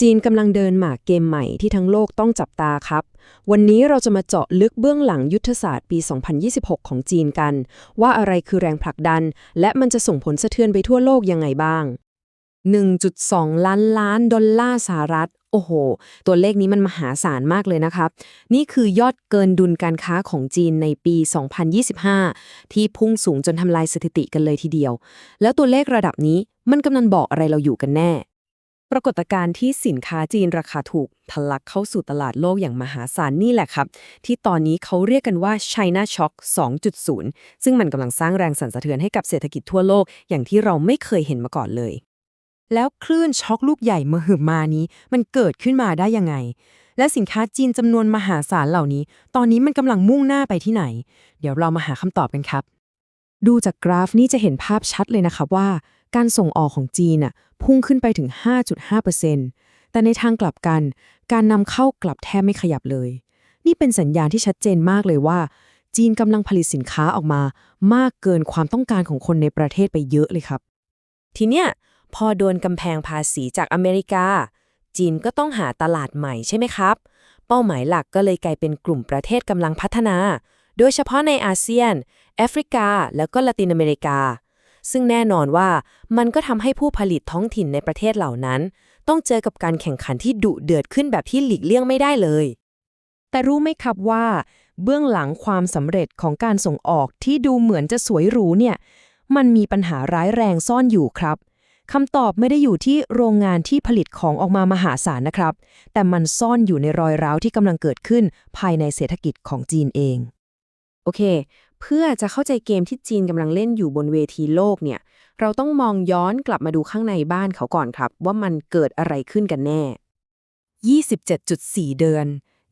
จีนกำลังเดินหมากเกมใหม่ที่ทั้งโลกต้องจับตาครับ วันนี้เราจะมาเจาะลึกเบื้องหลังยุทธศาสตร์ปี 2026 ของจีนกัน ว่าอะไรคือแรงผลักดัน และมันจะส่งผลสะเทือนไปทั่วโลกยังไงบ้าง 1.2 ล้านล้านดอลลาร์สหรัฐ โอ้โห ตัวเลขนี้มันมหาศาลมากเลยนะครับ นี่คือยอดเกินดุลการค้าของจีนในปี 2025 ที่พุ่งสูงจนทำลายสถิติกันเลยทีเดียว แล้วตัวเลขระดับนี้มันกำลังบอกอะไรเราอยู่กันแน่ ปรากฏการณ์ที่สินค้าจีนราคาถูกทะลักเข้าสู่ตลาดโลกอย่างมหาศาลนี่แหละครับ ที่ตอนนี้เขาเรียกกันว่า China Shock 2.0 ซึ่งมันกำลังสร้างแรงสั่นสะเทือนให้กับเศรษฐกิจทั่วโลกอย่างที่เราไม่เคยเห็นมาก่อนเลย แล้วคลื่นช็อกลูกใหญ่มหึมานี้ มันเกิดขึ้นมาได้ยังไง และสินค้าจีนจำนวนมหาศาลเหล่านี้ ตอนนี้มันกำลังมุ่งหน้าไปที่ไหน เดี๋ยวเรามาหาคำตอบกันครับดูจากกราฟนี่จะเห็นภาพชัดเลยนะครับว่า การส่งออกของจีนน่ะพุ่งขึ้นไปถึง 5.5%แต่ในทางกลับกัน การนำเข้ากลับแทบไม่ขยับเลย นี่เป็นสัญญาณที่ชัดเจนมากเลยว่า จีนกำลังผลิตสินค้าออกมา มากเกินความต้องการของคนในประเทศไปเยอะเลยครับ ทีเนี้ยพอโดนกำแพงภาษีจากอเมริกา จีนก็ต้องหาตลาดใหม่ใช่ไหมครับ เป้าหมายหลักก็เลยกลายเป็นกลุ่มประเทศกำลังพัฒนา โดยเฉพาะในอาเซียน แอฟริกา แล้วก็ละตินอเมริกา ซึ่งแน่นอนว่ามันก็ทำให้ผู้ผลิตท้องถิ่นในประเทศเหล่านั้น ต้องเจอกับการแข่งขันที่ดุเดือดขึ้นแบบที่หลีกเลี่ยงไม่ได้เลย แต่รู้ไหมครับว่า เบื้องหลังความสำเร็จของการส่งออกที่ดูเหมือนจะสวยหรูเนี่ย มันมีปัญหาร้ายแรงซ่อนอยู่ครับคำตอบไม่ได้อยู่ที่โรงงานที่ผลิตของออกมามหาศาลนะครับ แต่มันซ่อนอยู่ในรอยร้าวที่กำลังเกิดขึ้นภายในเศรษฐกิจของจีนเอง โอเค เพื่อจะเข้าใจเกมที่จีนกำลังเล่นอยู่บนเวทีโลกเนี่ย เราต้องมองย้อนกลับมาดูข้างในบ้านเขาก่อนครับ ว่ามันเกิดอะไรขึ้นกันแน่ 27.4 เดือน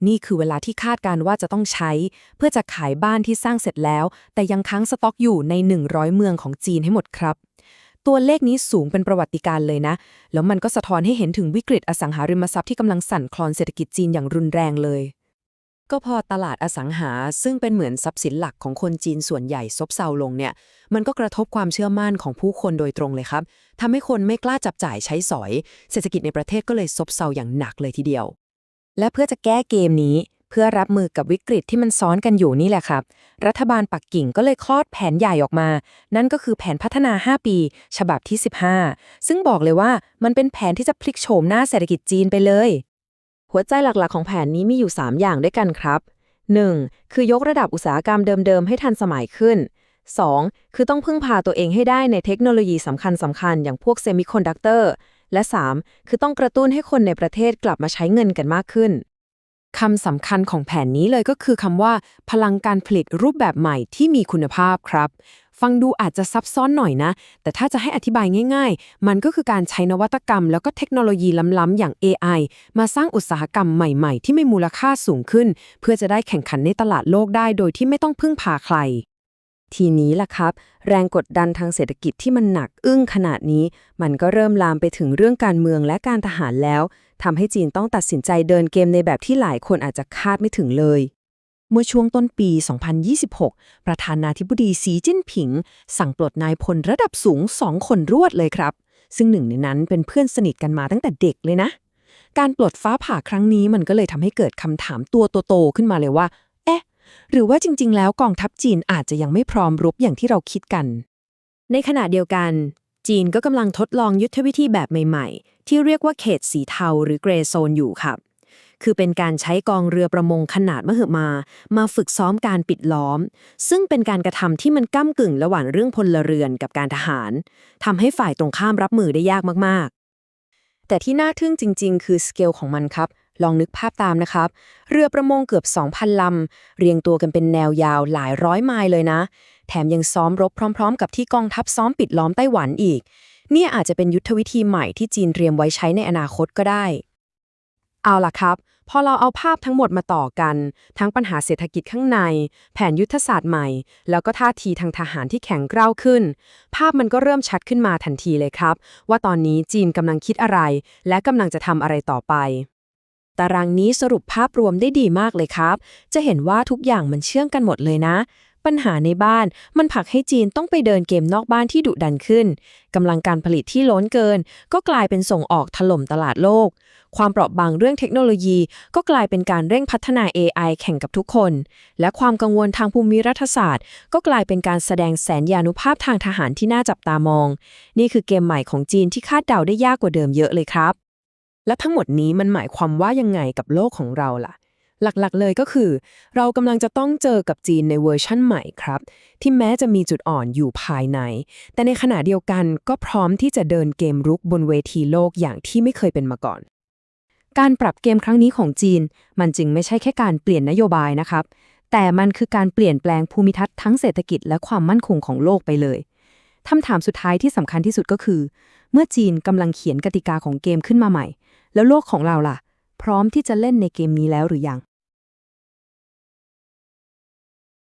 นี่คือเวลาที่คาดการว่าจะต้องใช้ เพื่อจะขายบ้านที่สร้างเสร็จแล้ว แต่ยังค้างสต็อกอยู่ใน 100 เมืองของจีนให้หมดครับ ตัวเลขนี้สูงเป็นประวัติการเลยนะ แล้วมันก็สะท้อนให้เห็นถึงวิกฤตอสังหาริมทรัพย์ที่กำลังสั่นคลอนเศรษฐกิจจีนอย่างรุนแรงเลย ก็พอตลาดอสังหาซึ่งเป็นเหมือนทรัพย์สินหลักของคนจีนส่วนใหญ่ซบเซาลงเนี่ย มันก็กระทบความเชื่อมั่นของผู้คนโดยตรงเลยครับทำให้คนไม่กล้าจับจ่ายใช้สอย เศรษฐกิจในประเทศก็เลยซบเซาอย่างหนักเลยทีเดียว และเพื่อจะแก้เกมนี้ เพื่อรับมือกับวิกฤตที่มันซ้อนกันอยู่นี่แหละครับ รัฐบาลปักกิ่งก็เลยคลอดแผนใหญ่ออกมา นั่นก็คือแผนพัฒนา 5 ปี ฉบับที่ 15 ซึ่งบอกเลยว่ามันเป็นแผนที่จะพลิกโฉมหน้าเศรษฐกิจจีนไปเลย หัวใจหลักๆของแผนนี้มีอยู่ 3 อย่างด้วยกันครับ 1. คือยกระดับอุตสาหกรรมเดิมๆ ให้ทันสมัยขึ้น 2. คือต้องพึ่งพาตัวเองให้ได้ในเทคโนโลยีสำคัญสำคัญๆอย่างพวกเซมิคอนดักเตอร์ และ 3. คือต้องกระตุ้นให้คนในประเทศกลับมาใช้เงินกันมากขึ้นคำสำคัญของแผนนี้เลยก็คือคำว่า พลังการผลิตรูปแบบใหม่ที่มีคุณภาพครับ ฟังดูอาจจะซับซ้อนหน่อยนะ แต่ถ้าจะให้อธิบายง่าย ๆ มันก็คือการใช้นวัตกรรม แล้วก็เทคโนโลยีล้ำๆอย่าง AI มาสร้างอุตสาหกรรมใหม่ๆ ที่มีมูลค่าสูงขึ้น เพื่อจะได้แข่งขันในตลาดโลกได้โดยที่ไม่ต้องพึ่งพาใคร ทีนี้ล่ะครับ แรงกดดันทางเศรษฐกิจที่มันหนักอึ้งขนาดนี้ มันก็เริ่มลามไปถึงเรื่องการเมืองและการทหารแล้วทำให้จีนต้องตัดสินใจเดินเกมในแบบที่หลายคนอาจจะคาดไม่ถึงเลย เมื่อช่วงต้นปี 2026 ประธานาธิบดีสีจิ้นผิง สั่งปลดนายพลระดับสูงสองคนรวดเลยครับ ซึ่งหนึ่งในนั้นเป็นเพื่อนสนิทกันมาตั้งแต่เด็กเลยนะ การปลดฟ้าผ่าครั้งนี้มันก็เลยทำให้เกิดคำถามตัวโตๆขึ้นมาเลยว่า เอ๊ะ หรือว่าจริง ๆ แล้วกองทัพจีนอาจจะยังไม่พร้อมรบอย่างที่เราคิดกัน ในขณะเดียวกัน จีนก็กำลังทดลองยุทธวิธีแบบใหม่ ๆ ที่เรียกว่าเขตสีเทาหรือเกรย์โซนอยู่ครับ คือเป็นการใช้กองเรือประมงขนาดมหึมา มาฝึกซ้อมการปิดล้อม ซึ่งเป็นการกระทำที่มันก้ากึ่งระหว่างเรื่องพลเรือนกับการทหารทำให้ฝ่ายตรงข้ามรับมือได้ยากมากๆ แต่ที่น่าทึ่งจริง ๆ คือสเกลของมันครับลองนึกภาพตามนะครับ เรือประมงเกือบ 2,000 ลำ เรียงตัวกันเป็นแนวยาวหลายร้อยไมล์เลยนะ แถมยังซ้อมรบพร้อม ๆ กับที่กองทัพซ้อมปิดล้อมไต้หวันอีก เนี่ยอาจจะเป็นยุทธวิธีใหม่ที่จีนเตรียมไว้ใช้ในอนาคตก็ได้ เอาล่ะครับ พอเราเอาภาพทั้งหมดมาต่อกัน ทั้งปัญหาเศรษฐกิจข้างใน แผนยุทธศาสตร์ใหม่ แล้วก็ท่าทีทางทหารที่แข็งกร้าวขึ้น ภาพมันก็เริ่มชัดขึ้นมาทันทีเลยครับ ว่าตอนนี้จีนกำลังคิดอะไร และกำลังจะทำอะไรต่อไป ตารางนี้สรุปภาพรวมได้ดีมากเลยครับ จะเห็นว่าทุกอย่างมันเชื่องกันหมดเลยนะ ปัญหาในบ้าน มันผลักให้จีนต้องไปเดินเกมนอกบ้านที่ดุดันขึ้นกำลังการผลิตที่ล้นเกิน ก็กลายเป็นส่งออกถล่มตลาดโลก ความเปราะบางเรื่องเทคโนโลยี ก็กลายเป็นการเร่งพัฒนา AI แข่งกับทุกคน และความกังวลทางภูมิรัฐศาสตร์ ก็กลายเป็นการแสดงแสนยานุภาพทางทหารที่น่าจับตามอง นี่คือเกมใหม่ของจีนที่คาดเดาได้ยากกว่าเดิมเยอะเลยครับ และทั้งหมดนี้มันหมายความว่ายังไงกับโลกของเราล่ะ หลักๆ เลยก็คือ เรากำลังจะต้องเจอกับจีนในเวอร์ชั่นใหม่ครับ ที่แม้จะมีจุดอ่อนอยู่ภายใน แต่ในขณะเดียวกันก็พร้อมที่จะเดินเกมรุกบนเวทีโลกอย่างที่ไม่เคยเป็นมาก่อน การปรับเกมครั้งนี้ของจีน มันจึงไม่ใช่แค่การเปลี่ยนนโยบายนะครับ แต่มันคือการเปลี่ยนแปลงภูมิทัศน์ทั้งเศรษฐกิจและความมั่นคงของโลกไปเลยคำถามสุดท้ายที่สำคัญที่สุดก็คือ เมื่อจีนกำลังเขียนกติกาของเกมขึ้นมาใหม่ แล้วโลกของเราล่ะ พร้อมที่จะเล่นในเกมนี้แล้วหรือยัง